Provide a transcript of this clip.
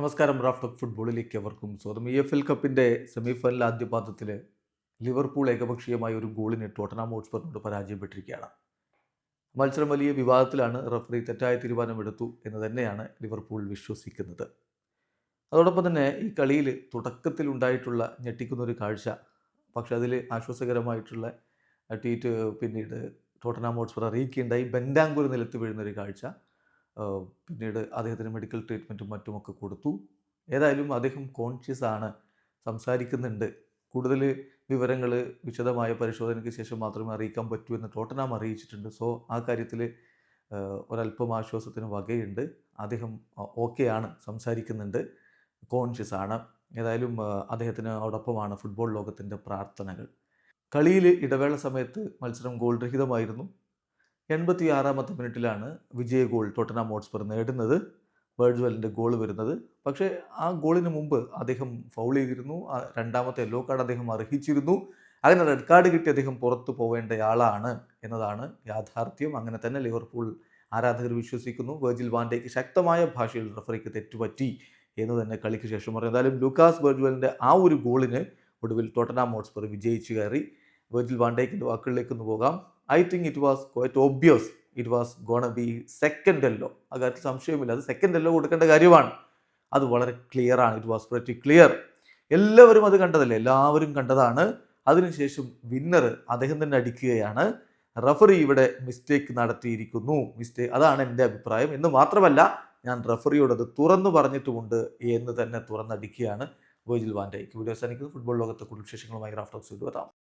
നമസ്കാരം റാഫ്റ്റ് ഫുട്ബോളിലേക്ക് അവർക്കും സ്വാഗതം. ഇ എഫ് എൽ കപ്പിന്റെ സെമിഫൈനൽ ആദ്യ പാദത്തിൽ ലിവർപൂൾ ഏകപക്ഷീയമായ ഒരു ഗോളിന് ടോട്ടനാം ഹോട്ട്സ്പറിനോട് പരാജയപ്പെട്ടിരിക്കുകയാണ്. മത്സരം വലിയ വിവാദത്തിലാണ് റഫറി തെറ്റായ തീരുമാനമെടുത്തു എന്ന് തന്നെയാണ് ലിവർപൂൾ വിശ്വസിക്കുന്നത്. അതോടൊപ്പം തന്നെ ഈ കളിയിൽ തുടക്കത്തിൽ ഉണ്ടായിട്ടുള്ള ഞെട്ടിക്കുന്ന ഒരു കാഴ്ച പക്ഷെ അതിൽ ആശ്വാസകരമായിട്ടുള്ള ട്വീറ്റ് പിന്നീട് ടോട്ടനാം ഹോട്ട്സ്പർ അറിയിക്കുകയുണ്ടായി. ബെൻഡാങ്കൂർ നിലത്ത് വീഴുന്നൊരു കാഴ്ച പിന്നീട് അദ്ദേഹത്തിന് മെഡിക്കൽ ട്രീറ്റ്മെന്റും മറ്റുമൊക്കെ കൊടുത്തു. ഏതായാലും അദ്ദേഹം കോൺഷ്യസ് ആണ് സംസാരിക്കുന്നുണ്ട്. കൂടുതൽ വിവരങ്ങൾ വിശദമായ പരിശോധനയ്ക്ക് ശേഷം മാത്രമേ അറിയിക്കാൻ പറ്റൂ എന്ന് ടോട്ടനാം അറിയിച്ചിട്ടുണ്ട്. സോ ആ കാര്യത്തിൽ ഒരല്പം ആശ്വാസത്തിന് വകയുണ്ട്. അദ്ദേഹം ഓക്കെ ആണ് സംസാരിക്കുന്നുണ്ട്. കോൺഷ്യസ് ആണ്. ഏതായാലും അദ്ദേഹത്തിന് അതോടൊപ്പമാണ് ഫുട്ബോൾ ലോകത്തിന്റെ പ്രാർത്ഥനകൾ. കളിയിൽ ഇടവേള സമയത്ത് മത്സരം ഗോൾ രഹിതമായിരുന്നു. എൺപത്തി ആറാമത്തെ മിനിറ്റിലാണ് വിജയ ഗോൾ ടോട്ടനാം മോട്സ്പർ നേടുന്നത്. വേർഡ്സ്വെലിന്റെ ഗോൾ വരുന്നത്. പക്ഷേ ആ ഗോളിന് മുമ്പ് അദ്ദേഹം ഫൗൾ ചെയ്തിരുന്നു. രണ്ടാമത്തെ യെല്ലോ കാർഡ് അദ്ദേഹം അർഹിച്ചിരുന്നു. അങ്ങനെ റെഡ് കാർഡ് കിട്ടി അദ്ദേഹം പുറത്തു പോവേണ്ടയാളാണ് എന്നതാണ് യാഥാർത്ഥ്യം. അങ്ങനെ തന്നെ ലിവർപൂൾ ആരാധകർ വിശ്വസിക്കുന്നു. വേർജിൽ വാൻഡേക്ക് ശക്തമായ ഭാഷയിൽ റഫറിക്ക് തെറ്റുപറ്റി എന്ന് തന്നെ കളിക്ക് ശേഷം പറഞ്ഞു. എന്തായാലും ലൂക്കാസ് വെർജ്വലിന്റെ ആ ഒരു ഗോളിന് ഒടുവിൽ ടോട്ടനാം ഹോട്ട്സ്പർ വിജയിച്ചു കയറി. വേർജിൽ വാൻഡേക്കിന്റെ വാക്കുകളിലേക്ക് ഒന്ന് പോകാം. I think it was quite obvious it was gonna be second yellow ആ കാര്യത്തിൽ സംശയമില്ല അത് സെക്കൻഡ് എല്ലോ കൊടുക്കേണ്ട കാര്യമാണ്. അത് വളരെ ക്ലിയർ ആണ്. ഇറ്റ് വാസ് വെറ്റി ക്ലിയർ എല്ലാവരും അത് കണ്ടതല്ലേ? എല്ലാവരും കണ്ടതാണ്. അതിനുശേഷം വിന്നർ അദ്ദേഹം തന്നെ അടിക്കുകയാണ്. റഫറി ഇവിടെ മിസ്റ്റേക്ക് നടത്തിയിരിക്കുന്നു. മിസ്റ്റേക്ക് അതാണ് എന്റെ അഭിപ്രായം. എന്ന് മാത്രമല്ല ഞാൻ റഫറിയോട് അത് തുറന്നു പറഞ്ഞിട്ടുമുണ്ട് എന്ന് തന്നെ തുറന്നടിക്കുകയാണ് വേജിൽ വാൻഡേക്ക് വീഡിയോ അവസാനിക്കുന്നത് ഫുട്ബോൾ ലോകത്തെ കൂടുതൽ വിശേഷങ്ങളുമായി റാഫ്റ്റോക്സ് എത്താം